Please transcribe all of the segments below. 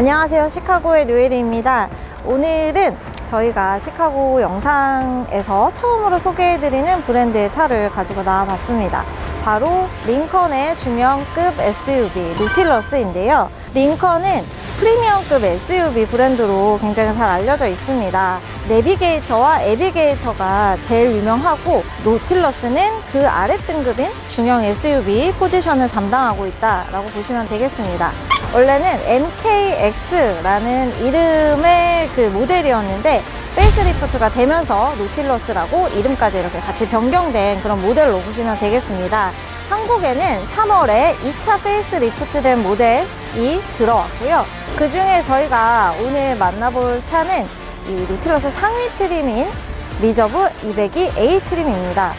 안녕하세요. 시카고의 노엘입니다. 오늘은 저희가 시카고 영상에서 처음으로 소개해드리는 브랜드의 차를 가지고 나와봤습니다. 바로 링컨의 중형급 SUV 노틸러스인데요. 링컨은 프리미엄급 SUV 브랜드로 굉장히 잘 알려져 있습니다. 내비게이터와 에비게이터가 제일 유명하고 노틸러스는 그 아래 등급인 중형 SUV 포지션을 담당하고 있다라고 보시면 되겠습니다. 원래는 MKX라는 이름의 그 모델이었는데 페이스리프트가 되면서 노틸러스라고 이름까지 이렇게 같이 변경된 그런 모델로 보시면 되겠습니다. 한국에는 3월에 2차 페이스리프트 된 모델이 들어왔고요. 그 중에 저희가 오늘 만나볼 차는 이 노틸러스 상위 트림인 리저브 202 A 트림입니다.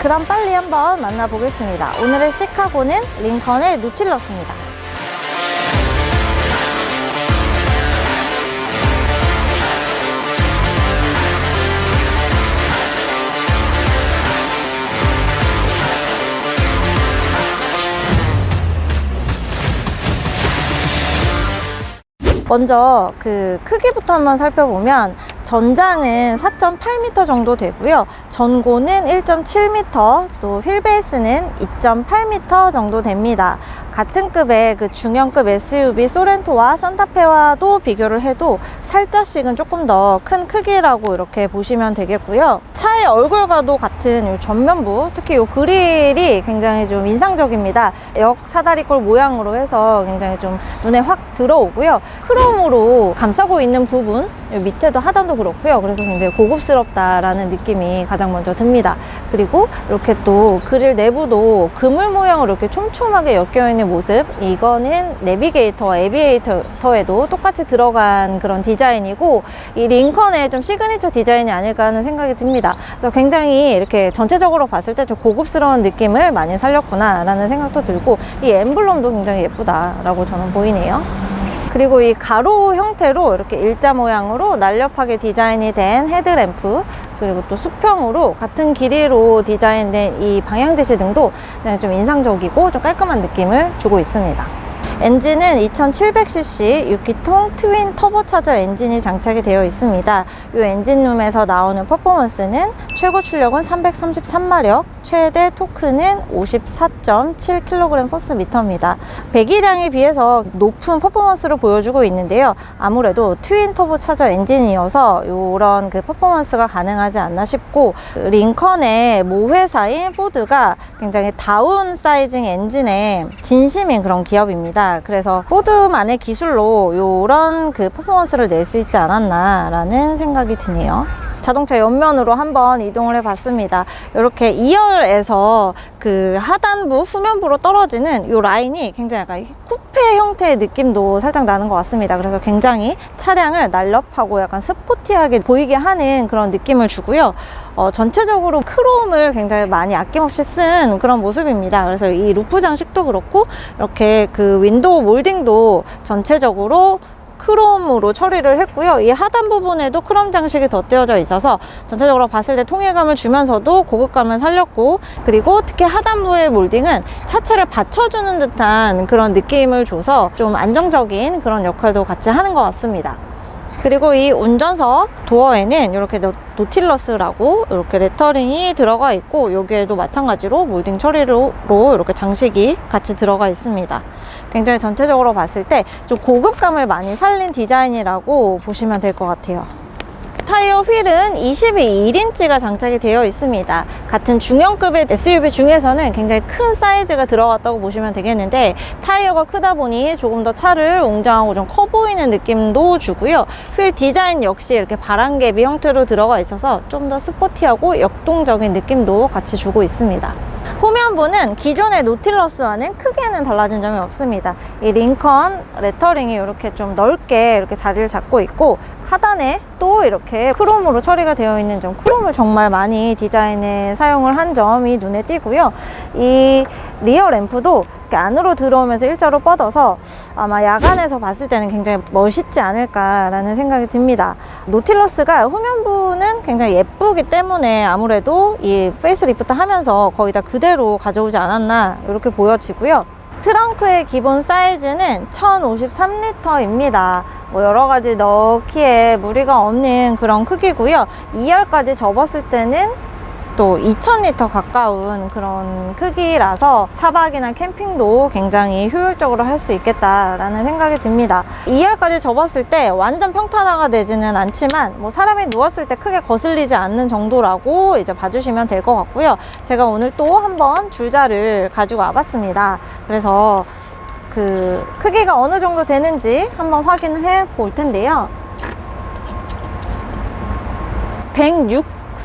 그럼 빨리 한번 만나보겠습니다. 오늘의 시카고는 링컨의 노틸러스입니다. 먼저 그 크기부터 한번 살펴보면 전장은 4.8m 정도 되고요. 전고는 1.7m, 또 휠베이스는 2.8m 정도 됩니다. 같은 급의 그 중형급 SUV 소렌토와 산타페와도 비교를 해도 살짝씩은 조금 더 큰 크기라고 이렇게 보시면 되겠고요. 차의 얼굴과도 같은 이 전면부, 특히 이 그릴이 굉장히 좀 인상적입니다. 역 사다리꼴 모양으로 해서 굉장히 좀 눈에 확 들어오고요. 크롬으로 감싸고 있는 부분, 이 밑에도 하단도 그렇고요. 그래서 굉장히 고급스럽다라는 느낌이 가장 먼저 듭니다. 그리고 이렇게 또 그릴 내부도 그물 모양으로 이렇게 촘촘하게 엮여 있는 모습. 이거는 내비게이터와 에비에이터에도 똑같이 들어간 그런 디자인이고 이 링컨의 좀 시그니처 디자인이 아닐까 하는 생각이 듭니다. 그래서 굉장히 이렇게 전체적으로 봤을 때 좀 고급스러운 느낌을 많이 살렸구나라는 생각도 들고 이 엠블럼도 굉장히 예쁘다라고 저는 보이네요. 그리고 이 가로 형태로 이렇게 일자 모양으로 날렵하게 디자인이 된 헤드램프 그리고 또 수평으로 같은 길이로 디자인된 이 방향지시 등도 그냥 좀 인상적이고 좀 깔끔한 느낌을 주고 있습니다. 엔진은 2700cc 6기통 트윈 터보차저 엔진이 장착이 되어 있습니다. 이 엔진룸에서 나오는 퍼포먼스는 최고 출력은 333마력, 최대 토크는 54.7kg 포스 미터입니다. 배기량에 비해서 높은 퍼포먼스를 보여주고 있는데요. 아무래도 트윈 터보 차저 엔진이어서 이런 그 퍼포먼스가 가능하지 않나 싶고 링컨의 모회사인 포드가 굉장히 다운 사이징 엔진에 진심인 그런 기업입니다. 그래서 포드만의 기술로 이런 그 퍼포먼스를 낼 수 있지 않았나라는 생각이 드네요. 자동차 옆면으로 한번 이동을 해봤습니다. 이렇게 2열에서 그 하단부, 후면부로 떨어지는 이 라인이 굉장히 약간 쿠페 형태의 느낌도 살짝 나는 것 같습니다. 그래서 굉장히 차량을 날렵하고 약간 스포티하게 보이게 하는 그런 느낌을 주고요. 어, 전체적으로 크롬을 굉장히 많이 아낌없이 쓴 그런 모습입니다. 그래서 이 루프 장식도 그렇고 이렇게 그 윈도우 몰딩도 전체적으로 크롬으로 처리를 했고요. 이 하단 부분에도 크롬 장식이 덧대어져 있어서 전체적으로 봤을 때 통일감을 주면서도 고급감을 살렸고 그리고 특히 하단부의 몰딩은 차체를 받쳐주는 듯한 그런 느낌을 줘서 좀 안정적인 그런 역할도 같이 하는 것 같습니다. 그리고 이 운전석 도어에는 이렇게 노- 노틸러스라고 이렇게 레터링이 들어가 있고 여기에도 마찬가지로 몰딩 처리로 이렇게 장식이 같이 들어가 있습니다. 굉장히 전체적으로 봤을 때 좀 고급감을 많이 살린 디자인이라고 보시면 될 것 같아요. 타이어 휠은 22인치가 장착이 되어 있습니다. 같은 중형급의 SUV 중에서는 굉장히 큰 사이즈가 들어갔다고 보시면 되겠는데 타이어가 크다 보니 조금 더 차를 웅장하고 좀 커 보이는 느낌도 주고요. 휠 디자인 역시 이렇게 바람개비 형태로 들어가 있어서 좀 더 스포티하고 역동적인 느낌도 같이 주고 있습니다. 후면부는 기존의 노틸러스와는 크게는 달라진 점이 없습니다. 이 링컨 레터링이 이렇게 좀 넓게 이렇게 자리를 잡고 있고 하단에 또 이렇게 크롬으로 처리가 되어 있는 점 크롬을 정말 많이 디자인에 사용을 한 점이 눈에 띄고요. 이 리어 램프도 이렇게 안으로 들어오면서 일자로 뻗어서 아마 야간에서 봤을 때는 굉장히 멋있지 않을까라는 생각이 듭니다. 노틸러스가 후면부는 굉장히 예쁘기 때문에 아무래도 이 페이스 리프트 하면서 거의 다 그대로 가져오지 않았나 이렇게 보여지고요. 트렁크의 기본 사이즈는 1053리터입니다. 뭐 여러 가지 넣기에 무리가 없는 그런 크기고요. 2열까지 접었을 때는 또 2000리터 가까운 그런 크기라서 차박이나 캠핑도 굉장히 효율적으로 할 수 있겠다라는 생각이 듭니다. 2열까지 접었을 때 완전 평탄화가 되지는 않지만 뭐 사람이 누웠을 때 크게 거슬리지 않는 정도라고 이제 봐주시면 될 것 같고요. 제가 오늘 또 한번 줄자를 가지고 와봤습니다. 그래서 그 크기가 어느 정도 되는지 한번 확인을 해볼 텐데요.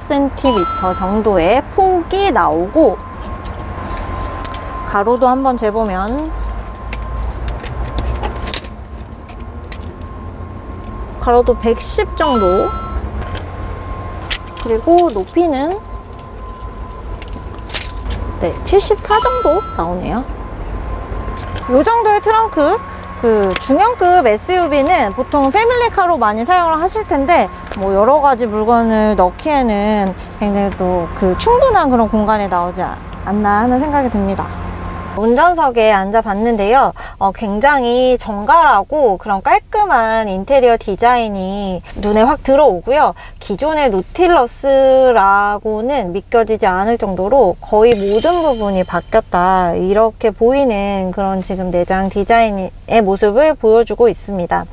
106cm 정도의 폭이 나오고 가로도 한번 재보면 가로도 110 정도 그리고 높이는 네, 74 정도 나오네요. 이 정도의 트렁크 그 중형급 SUV는 보통 패밀리카로 많이 사용을 하실 텐데 뭐 여러 가지 물건을 넣기에는 굉장히 또 그 충분한 그런 공간이 나오지 아- 않나 하는 생각이 듭니다. 운전석에 앉아 봤는데요. 어, 굉장히 정갈하고 그런 깔끔한 인테리어 디자인이 눈에 확 들어오고요. 기존의 노틸러스라고는 믿겨지지 않을 정도로 거의 모든 부분이 바뀌었다. 이렇게 보이는 그런 지금 내장 디자인의 모습을 보여주고 있습니다.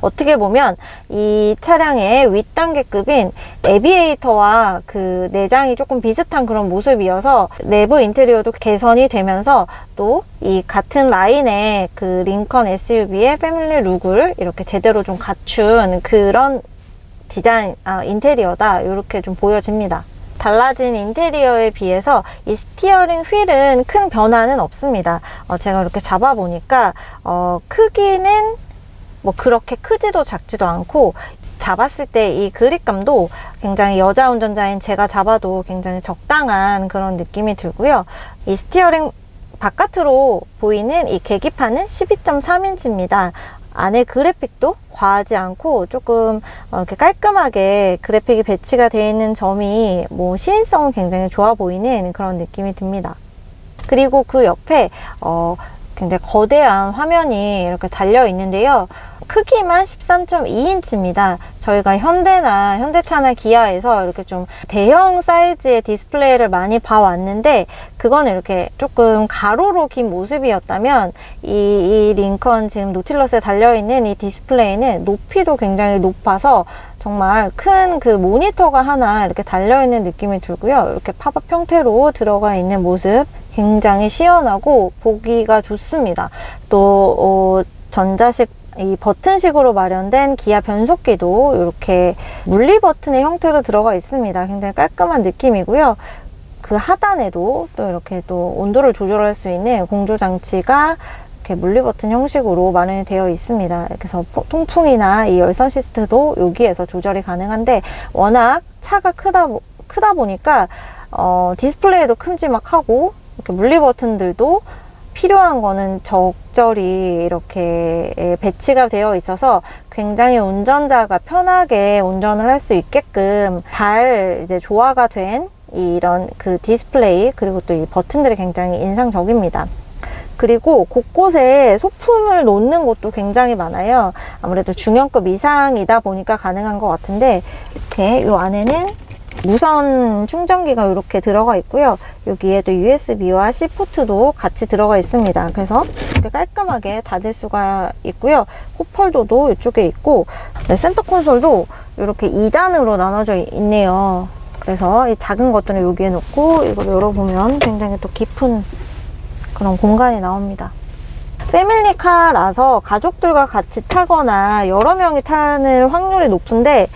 어떻게 보면 이 차량의 윗단계급인 에비에이터와 그 내장이 조금 비슷한 그런 모습이어서 내부 인테리어도 개선이 되면서 또 이 같은 라인의 그 링컨 SUV의 패밀리 룩을 이렇게 제대로 좀 갖춘 그런 디자인, 아, 인테리어다. 이렇게 좀 보여집니다. 달라진 인테리어에 비해서 이 스티어링 휠은 큰 변화는 없습니다. 어, 제가 이렇게 잡아보니까, 어, 크기는 뭐 그렇게 크지도 작지도 않고, 잡았을 때 이 그립감도 굉장히 여자 운전자인 제가 잡아도 굉장히 적당한 그런 느낌이 들고요. 이 스티어링 바깥으로 보이는 이 계기판은 12.3인치입니다. 안에 그래픽도 과하지 않고 조금 어, 이렇게 깔끔하게 그래픽이 배치가 되어 있는 점이 뭐 시인성은 굉장히 좋아 보이는 그런 느낌이 듭니다. 그리고 그 옆에 어, 굉장히 거대한 화면이 이렇게 달려 있는데요. 크기만 13.2인치입니다. 저희가 현대나 현대차나 기아에서 이렇게 좀 대형 사이즈의 디스플레이를 많이 봐왔는데 그거는 이렇게 조금 가로로 긴 모습이었다면 이, 이 링컨 지금 노틸러스에 달려있는 이 디스플레이는 높이도 굉장히 높아서 정말 큰 그 모니터가 하나 이렇게 달려있는 느낌이 들고요. 이렇게 팝업 형태로 들어가 있는 모습 굉장히 시원하고 보기가 좋습니다. 또 어, 전자식 이 버튼식으로 마련된 기아 변속기도 이렇게 물리 버튼의 형태로 들어가 있습니다. 굉장히 깔끔한 느낌이고요. 그 하단에도 또 이렇게 또 온도를 조절할 수 있는 공조 장치가 이렇게 물리 버튼 형식으로 마련이 되어 있습니다. 그래서 포- 통풍이나 이 열선 시스트도 여기에서 조절이 가능한데 워낙 차가 크다 보- 크다 보니까 어, 디스플레이도 큼지막하고 이렇게 물리 버튼들도 필요한 거는 적절히 이렇게 예, 배치가 되어 있어서 굉장히 운전자가 편하게 운전을 할 수 있게끔 잘 이제 조화가 된 이런 그 디스플레이 그리고 또 이 버튼들이 굉장히 인상적입니다. 그리고 곳곳에 소품을 놓는 곳도 굉장히 많아요. 아무래도 중형급 이상이다 보니까 가능한 것 같은데 이렇게 이 안에는 무선 충전기가 이렇게 들어가 있고요. 여기에도 USB와 C 포트도 같이 들어가 있습니다. 그래서 이렇게 깔끔하게 닫을 수가 있고요. 컵홀더도 이쪽에 있고 네, 센터 콘솔도 이렇게 2단으로 나눠져 있네요. 그래서 이 작은 것들은 여기에 놓고 이걸 열어보면 굉장히 또 깊은 그런 공간이 나옵니다. 패밀리카라서 가족들과 같이 타거나 여러 명이 타는 확률이 높은데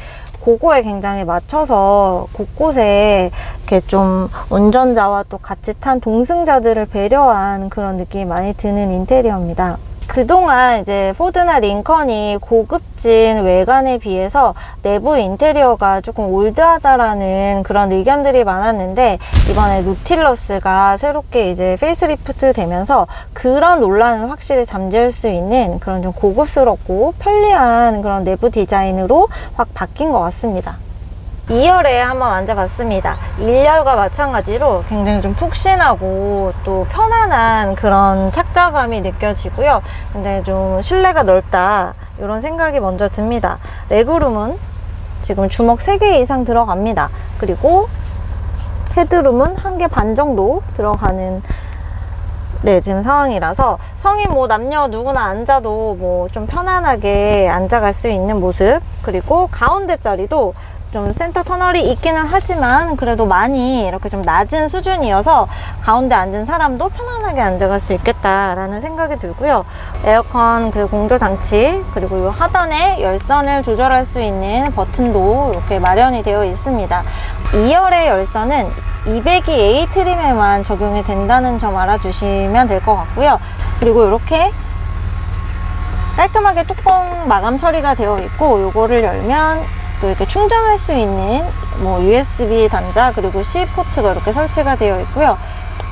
그거에 굉장히 맞춰서 곳곳에 이렇게 좀 운전자와 또 같이 탄 동승자들을 배려한 그런 느낌이 많이 드는 인테리어입니다. 그동안 이제 포드나 링컨이 고급진 외관에 비해서 내부 인테리어가 조금 올드하다라는 그런 의견들이 많았는데 이번에 노틸러스가 새롭게 이제 페이스리프트 되면서 그런 논란을 확실히 잠재울 수 있는 그런 좀 고급스럽고 편리한 그런 내부 디자인으로 확 바뀐 것 같습니다. 2열에 한번 앉아봤습니다. 1열과 마찬가지로 굉장히 좀 푹신하고 또 편안한 그런 착자감이 느껴지고요. 근데 좀 실내가 넓다 이런 생각이 먼저 듭니다. 레그룸은 지금 주먹 3개 이상 들어갑니다. 그리고 헤드룸은 한개반 정도 들어가는 네, 지금 상황이라서 성인 뭐 남녀 누구나 앉아도 뭐 좀 편안하게 앉아갈 수 있는 모습 그리고 가운데 자리도 좀 센터 터널이 있기는 하지만 그래도 많이 이렇게 좀 낮은 수준이어서 가운데 앉은 사람도 편안하게 앉아갈 수 있겠다라는 생각이 들고요. 에어컨 그 공조 장치 그리고 이 하단에 열선을 조절할 수 있는 버튼도 이렇게 마련이 되어 있습니다. 2열의 열선은 202A 트림에만 적용이 된다는 점 알아주시면 될 것 같고요. 그리고 이렇게 깔끔하게 뚜껑 마감 처리가 되어 있고 요거를 열면 또 이렇게 충전할 수 있는 뭐 USB 단자 그리고 C 포트가 이렇게 설치가 되어 있고요.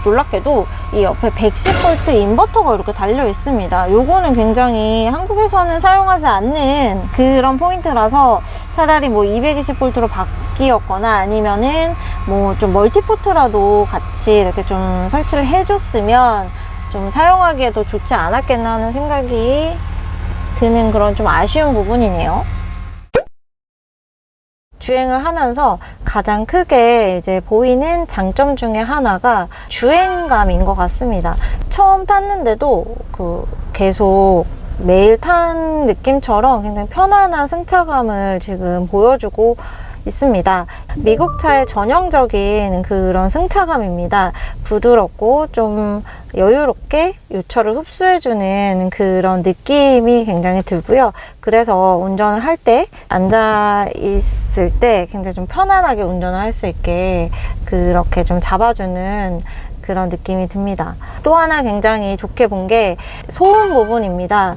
놀랍게도 이 옆에 110V 인버터가 이렇게 달려 있습니다. 요거는 굉장히 한국에서는 사용하지 않는 그런 포인트라서 차라리 뭐 220V로 바뀌었거나 아니면은 뭐 좀 멀티포트라도 같이 이렇게 좀 설치를 해줬으면 좀 사용하기에 더 좋지 않았겠나 하는 생각이 드는 그런 좀 아쉬운 부분이네요. 주행을 하면서 가장 크게 이제 보이는 장점 중에 하나가 주행감인 것 같습니다. 처음 탔는데도 그 계속 매일 탄 느낌처럼 굉장히 편안한 승차감을 지금 보여주고 있습니다. 미국 차의 전형적인 그런 승차감입니다. 부드럽고 좀 여유롭게 유철을 흡수해주는 그런 느낌이 굉장히 들고요. 그래서 운전을 할 때 앉아 있을 때 굉장히 좀 편안하게 운전을 할 수 있게 그렇게 좀 잡아주는 그런 느낌이 듭니다. 또 하나 굉장히 좋게 본 게 소음 부분입니다.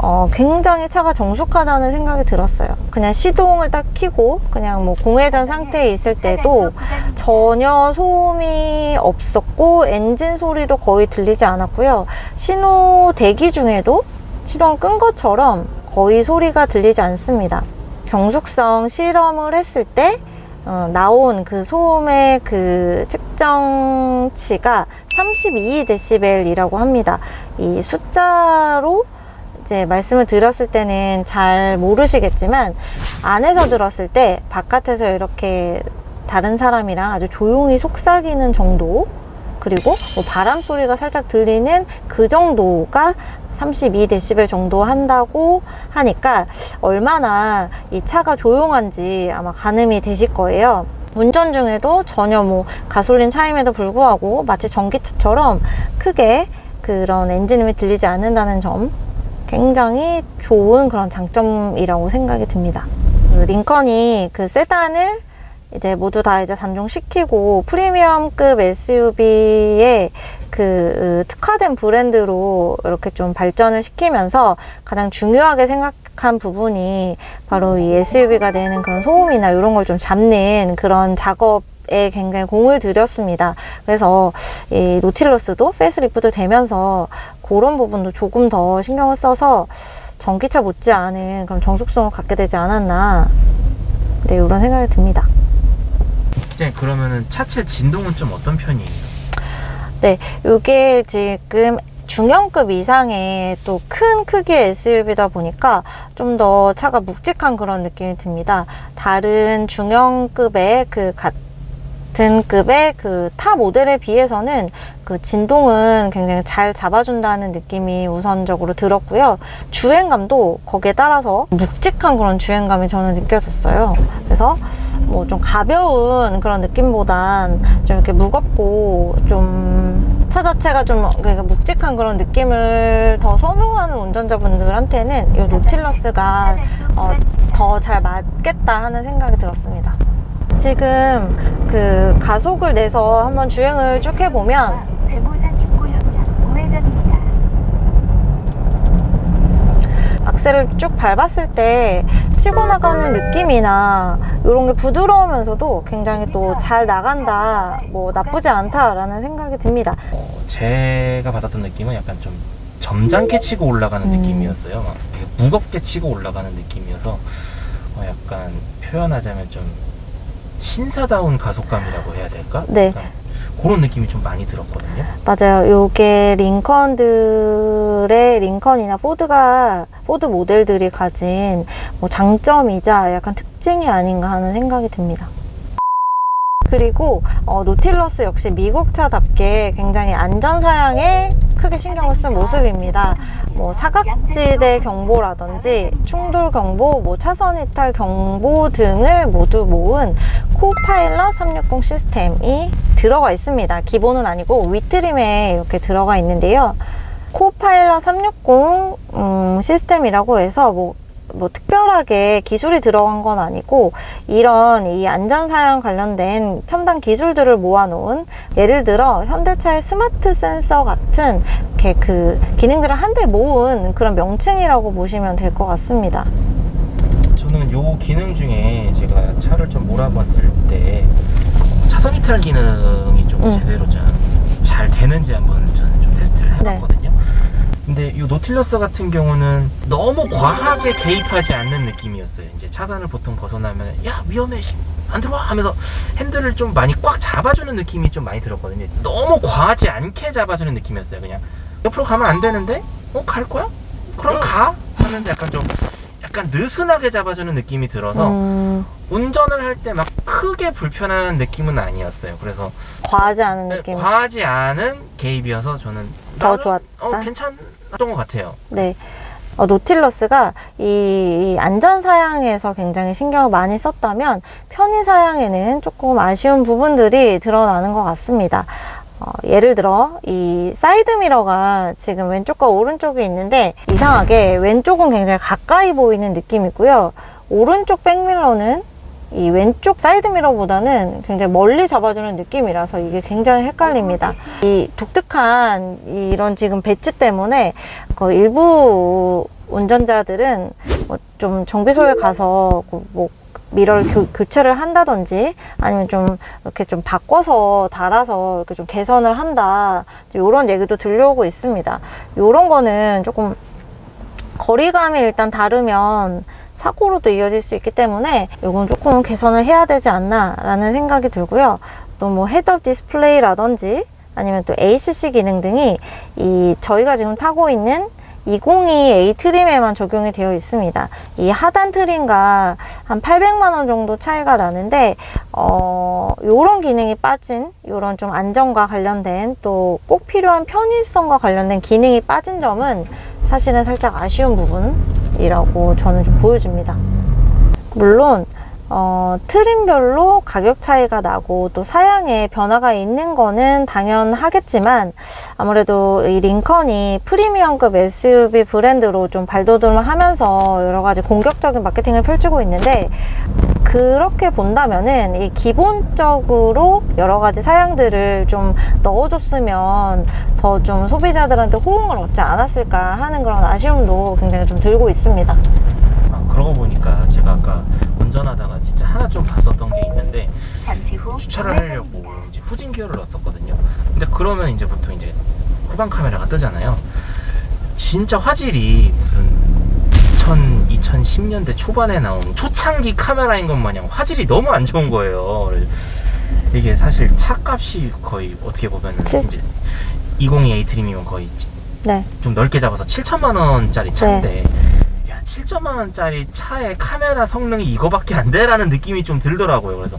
어, 굉장히 차가 정숙하다는 생각이 들었어요. 그냥 시동을 딱 켜고 그냥 뭐 공회전 상태에 있을 때도 전혀 소음이 없었고 엔진 소리도 거의 들리지 않았고요. 신호 대기 중에도 시동 끈 것처럼 거의 소리가 들리지 않습니다. 정숙성 실험을 했을 때 어, 나온 그 소음의 그 측정치가 32dB이라고 합니다. 이 숫자로 이제 말씀을 드렸을 때는 잘 모르시겠지만 안에서 들었을 때 바깥에서 이렇게 다른 사람이랑 아주 조용히 속삭이는 정도 그리고 뭐 바람 소리가 살짝 들리는 그 정도가 32dB 정도 한다고 하니까 얼마나 이 차가 조용한지 아마 가늠이 되실 거예요. 운전 중에도 전혀 뭐 가솔린 차임에도 불구하고 마치 전기차처럼 크게 그런 엔진음이 들리지 않는다는 점 굉장히 좋은 그런 장점이라고 생각이 듭니다. 그 링컨이 그 세단을 이제 모두 다 이제 단종시키고 프리미엄급 SUV의 그 특화된 브랜드로 이렇게 좀 발전을 시키면서 가장 중요하게 생각한 부분이 바로 이 SUV가 내는 그런 소음이나 이런 걸 좀 잡는 그런 작업 에 굉장히 공을 들였습니다. 그래서 이 노틸러스도 페이스리프트 되면서 그런 부분도 조금 더 신경을 써서 전기차 못지않은 그런 정숙성을 갖게 되지 않았나 네 이런 생각이 듭니다. 이제 그러면은 차체 진동은 좀 어떤 편이에요? 네, 이게 지금 중형급 이상의 또 큰 크기의 SUV다 보니까 좀 더 차가 묵직한 그런 느낌이 듭니다. 다른 중형급의 그 같은 급의 그 타 모델에 비해서는 그 진동은 굉장히 잘 잡아준다는 느낌이 우선적으로 들었고요. 주행감도 거기에 따라서 묵직한 그런 주행감이 저는 느껴졌어요. 그래서 뭐 좀 가벼운 그런 느낌보단 좀 이렇게 무겁고 좀 차 자체가 좀 그러니까 묵직한 그런 느낌을 더 선호하는 운전자분들한테는 이 노틸러스가 어, 더 잘 맞겠다 하는 생각이 들었습니다. 지금 그 가속을 내서 한번 주행을 쭉 해보면. 악셀을 쭉 밟았을 때 치고 나가는 느낌이나 이런 게 부드러우면서도 굉장히 또 잘 나간다, 뭐 나쁘지 않다라는 생각이 듭니다. 어, 제가 받았던 느낌은 약간 좀 점잖게 치고 올라가는 음. 느낌이었어요. 막 되게 무겁게 치고 올라가는 느낌이어서 어, 약간 표현하자면 좀 신사다운 가속감이라고 해야 될까? 네. 그런 느낌이 좀 많이 들었거든요. 맞아요. 요게 링컨들의 링컨이나 포드가 포드 모델들이 가진 뭐 장점이자 약간 특징이 아닌가 하는 생각이 듭니다. 그리고 어, 노틸러스 역시 미국 차답게 굉장히 안전 사양에 크게 신경을 쓴 모습입니다. 뭐 사각지대 경보라든지 충돌 경보, 뭐 차선 이탈 경보 등을 모두 모은 코파일럿 360 시스템이 들어가 있습니다. 기본은 아니고 위트림에 이렇게 들어가 있는데요. 코파일럿 360 음, 시스템이라고 해서 뭐, 뭐 특별하게 기술이 들어간 건 아니고 이런 이 안전사양 관련된 첨단 기술들을 모아놓은 예를 들어 현대차의 스마트 센서 같은 이렇게 그 기능들을 한데 모은 그런 명칭이라고 보시면 될 것 같습니다. 저는 요 기능 중에 제가 차를 좀 몰아봤을 때 차선 이탈 기능이 좀 음. 제대로 좀 잘 되는지 한번 저는 좀 테스트를 해봤거든요. 근데 이 노틸러스 같은 경우는 너무 과하게 개입하지 않는 느낌이었어요. 이제 차선을 보통 벗어나면 야 위험해 씨, 안 들어와 하면서 핸들을 좀 많이 꽉 잡아주는 느낌이 좀 많이 들었거든요. 너무 과하지 않게 잡아주는 느낌이었어요. 그냥 옆으로 가면 안 되는데 어갈 거야? 그럼 가 하면서 약간 좀 약간 느슨하게 잡아주는 느낌이 들어서 음, 운전을 할 때 막 크게 불편한 느낌은 아니었어요. 그래서 과하지 않은 네, 느낌. 과하지 않은 개입이어서 저는 더 좋았다. 어, 괜찮았던 것 같아요. 네. 어, 노틸러스가 이, 이 안전 사양에서 굉장히 신경을 많이 썼다면 편의 사양에는 조금 아쉬운 부분들이 드러나는 것 같습니다. 어, 예를 들어 이 사이드 미러가 지금 왼쪽과 오른쪽에 있는데 이상하게 왼쪽은 굉장히 가까이 보이는 느낌이고요. 오른쪽 백미러는 이 왼쪽 사이드 미러보다는 굉장히 멀리 잡아주는 느낌이라서 이게 굉장히 헷갈립니다. 이 독특한 이런 지금 배치 때문에 그 일부 운전자들은 뭐 좀 정비소에 가서 그뭐 미러를 교, 교체를 한다든지 아니면 좀 이렇게 좀 바꿔서 달아서 이렇게 좀 개선을 한다 이런 얘기도 들려오고 있습니다. 이런 거는 조금 거리감이 일단 다르면 사고로도 이어질 수 있기 때문에 이건 조금 개선을 해야 되지 않나라는 생각이 들고요. 또 뭐 헤드업 디스플레이라든지 아니면 또 ACC 기능 등이 이 저희가 지금 타고 있는 202A 트림에만 적용이 되어 있습니다. 이 하단 트림과 한 800만 원 정도 차이가 나는데 어 요런 기능이 빠진 요런 좀 안전과 관련된 또 꼭 필요한 편의성과 관련된 기능이 빠진 점은 사실은 살짝 아쉬운 부분이라고 저는 좀 보여집니다. 물론 어, 트림별로 가격 차이가 나고 또 사양에 변화가 있는 거는 당연하겠지만 아무래도 이 링컨이 프리미엄급 SUV 브랜드로 좀 발돋움을 하면서 여러 가지 공격적인 마케팅을 펼치고 있는데 그렇게 본다면은 이 기본적으로 여러 가지 사양들을 좀 넣어줬으면 더 좀 소비자들한테 호응을 얻지 않았을까 하는 그런 아쉬움도 굉장히 좀 들고 있습니다. 아, 그러고 보니까 제가 아까 운전하다가 진짜 하나 좀 봤었던 게 있는데 잠시 후 주차를 하려고 이제 후진 기어를 넣었었거든요. 근데 그러면 이제 보통 이제 후방 카메라가 뜨잖아요. 진짜 화질이 무슨 2000, 2010년대 초반에 나온 초창기 카메라인 것 마냥 화질이 너무 안 좋은 거예요. 이게 사실 차값이 거의 어떻게 보면은 칠- 이제 202A 트림이면 거의 네. 좀 넓게 잡아서 7천만 원짜리 차인데 야 7천만 원짜리 차의 카메라 성능이 이거밖에 안 돼라는 느낌이 좀 들더라고요. 그래서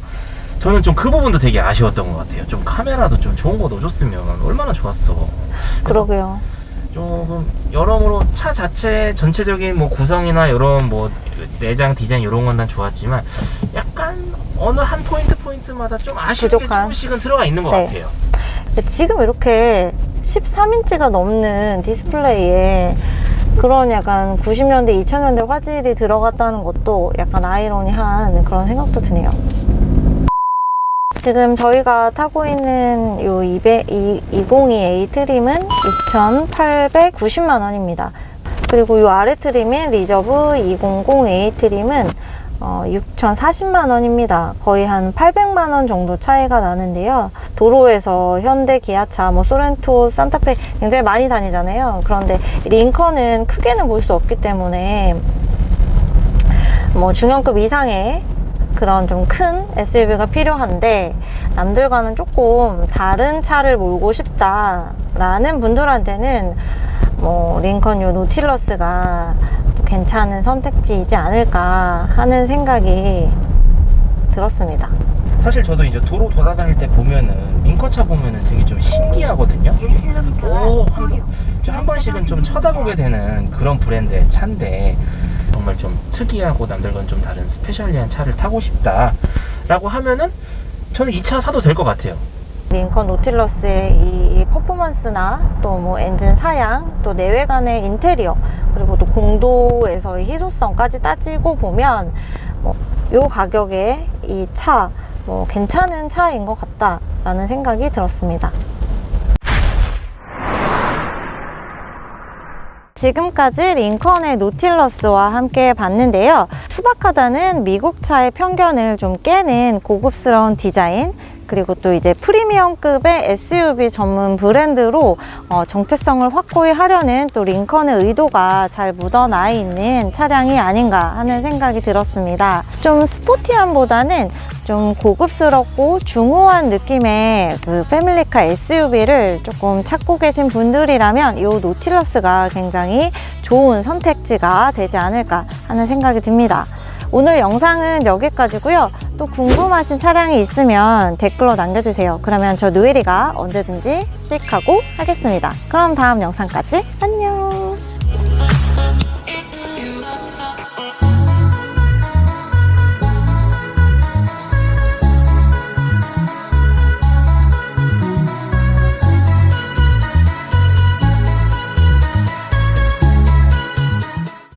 저는 좀 그 부분도 되게 아쉬웠던 것 같아요. 좀 카메라도 좀 좋은 거 넣어줬으면 얼마나 좋았어. 그러게요. 조금 여러모로 차 자체 전체적인 뭐 구성이나 이런 뭐 내장 디자인 이런 건 난 좋았지만 약간 어느 한 포인트 포인트마다 좀 아쉬운 게 부족한. 조금씩은 들어가 있는 것 네. 같아요. 지금 이렇게 13인치가 넘는 디스플레이에 그런 약간 90년대, 2000년대 화질이 들어갔다는 것도 약간 아이러니한 그런 생각도 드네요. 지금 저희가 타고 있는 요 200, 202A 트림은 6,890만 원입니다. 그리고 요 아래 트림인 리저브 200A 트림은 어, 6,040만 원입니다. 거의 한 800만 원 정도 차이가 나는데요. 도로에서 현대, 기아차, 뭐 소렌토, 산타페 굉장히 많이 다니잖아요. 그런데 링컨은 크게는 볼 수 없기 때문에 뭐 중형급 이상의 그런 좀 큰 SUV가 필요한데 남들과는 조금 다른 차를 몰고 싶다라는 분들한테는 뭐 링컨 요 노틸러스가 또 괜찮은 선택지이지 않을까 하는 생각이 들었습니다. 사실 저도 이제 도로 돌아다닐 때 보면은 링커차 보면은 되게 좀 신기하거든요. 오 하면서 좀한 번씩은 좀 쳐다보게 되는 그런 브랜드의 차인데 정말 좀 특이하고 남들과는 좀 다른 스페셜리한 차를 타고 싶다라고 하면은 저는 이 차 사도 될 것 같아요. 링컨 노틸러스의 이 퍼포먼스나 또 뭐 엔진 사양, 또 내외관의 인테리어, 그리고 또 공도에서의 희소성까지 따지고 보면 뭐 요 가격에 이 차 뭐 괜찮은 차인 것 같다라는 생각이 들었습니다. 지금까지 링컨의 노틸러스와 함께 봤는데요. 투박하다는 미국 차의 편견을 좀 깨는 고급스러운 디자인, 그리고 또 이제 프리미엄급의 SUV 전문 브랜드로 어, 정체성을 확고히 하려는 또 링컨의 의도가 잘 묻어나 있는 차량이 아닌가 하는 생각이 들었습니다. 좀 스포티함보다는 좀 고급스럽고 중후한 느낌의 그 패밀리카 SUV를 조금 찾고 계신 분들이라면 이 노틸러스가 굉장히 좋은 선택지가 되지 않을까 하는 생각이 듭니다. 오늘 영상은 여기까지고요. 또 궁금하신 차량이 있으면 댓글로 남겨주세요. 그러면 저 노엘이가 언제든지 씩하고 하겠습니다. 그럼 다음 영상까지 안녕!